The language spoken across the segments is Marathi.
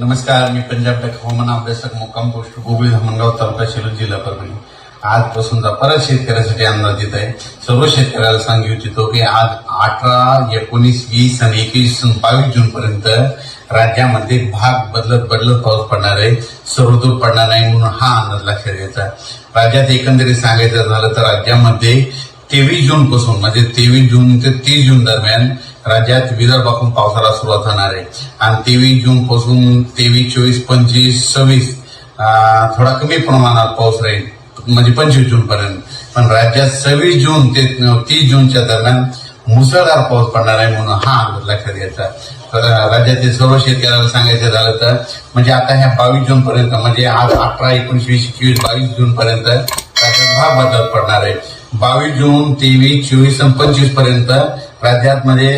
नमस्कार मी पंजाब टेक हवामान अभ्यासक मुक्काम पोस्ट गोविंद धामणगाव तालुका शेलू जिल्हा परभणी. आजपासूनचा परत शेतकऱ्यासाठी अंदाज येत आहे सर्व शेतकऱ्याला सांगू इच्छितो की आज अठरा एकोणीस वीस आणि एकवीस बावीस जून पर्यंत राज्यामध्ये भाग बदलत बदलत पाऊस पडणार आहे सर्वदूर पडणार नाही म्हणून हा अंदाज लक्षात घ्यायचा. राज्यात एकंदरीत सांगायचं झालं तर राज्यामध्ये तेवीस जून पासून म्हणजे तेवीस जून ते तीस जून दरम्यान राज्यात विदर्भातून पावसाला सुरुवात होणार आहे आणि तेवीस जून पासून तेवीस चोवीस पंचवीस सव्वीस थोडा कमी प्रमाणात पाऊस राहील. म्हणजे पंचवीस जून पर्यंत पण राज्यात सव्वीस जून ते तीस जूनच्या दरम्यान मुसळधार पाऊस पडणार आहे म्हणून हा अंदाज लक्षात घ्यायचा. तर राज्यातील सर्व शेतकऱ्याला सांगायचं झालं तर म्हणजे आता ह्या बावीस जून पर्यंत म्हणजे आज अठरा एकोणीस वीस एकवीस बावीस जून पर्यंत राज्यात भाग बदल पडणार आहे. बावीस जून तेवीस चोवीस आणि पंचवीसपर्यंत राज्यात म्हणजे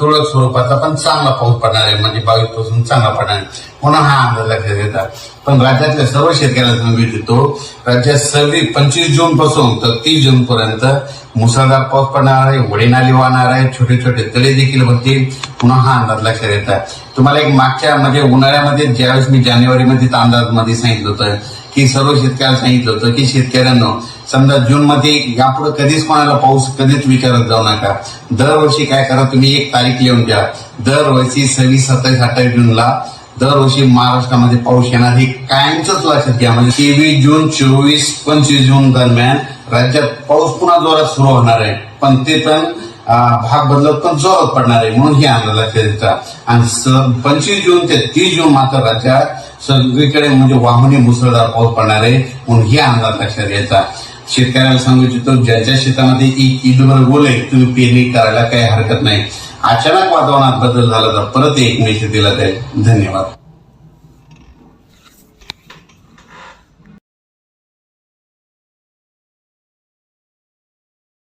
तुरळक स्वरूपाचा पण चांगला पाऊस पडणार आहे. म्हणजे बावीसपासून चांगला पडणार आहे. पुन्हा हा अंदाज लक्षात घेतात पण राज्यातल्या सर्व शेतकऱ्याला सांगू देतो. राज्यात सव्वीस पंचवीस जून पासून तर तीस जून पर्यंत मुसळधार पाऊस पडणार आहे. वडीनाली वाहणार आहे छोटे छोटे तळे देखील होतील पुन्हा हा अंदाज लक्षात येतात तुम्हाला एक मागच्या म्हणजे उन्हाळ्यामध्ये ज्यावेळेस मी जानेवारीमध्ये अंदाजमध्ये सांगितलं होतं की सर्व शेतकऱ्याला सांगितलं होतं की शेतकऱ्यांना समजा जून मध्ये यापुढे कधीच कोणाला पाऊस कधीच विचारत जाऊ नका. दरवर्षी काय करा तुम्ही एक तारीख लिहून घ्या. दरवर्षी सव्वीस सत्तावीस अठ्ठावीस जूनला दरवर्षी महाराष्ट्रामध्ये पाऊस येणार हे कायमच लक्षात घ्या. म्हणजे तेवीस जून चोवीस पंचवीस जून दरम्यान राज्यात पाऊस पुन्हा जोरात सुरू होणार आहे. पण ते पण भाग बदलत पण जोरात पडणार आहे म्हणून हे आणलं लक्षात आणि पंचवीस जून ते तीस जून मात्र राज्यात सगळीकडे म्हणजे वाहुनी मुसळधार पाऊस पडणार आहे म्हणून हे अंदाज लक्षात घ्यायचा. शेतकऱ्याला सांगू इच्छितो ज्यांच्या शेतामध्ये एक ईदभर बोले तुम्ही पेरणी करायला काही हरकत नाही. अचानक वातावरणात बदल झाला तर परत एक मेसेज दिला जाईल. धन्यवाद.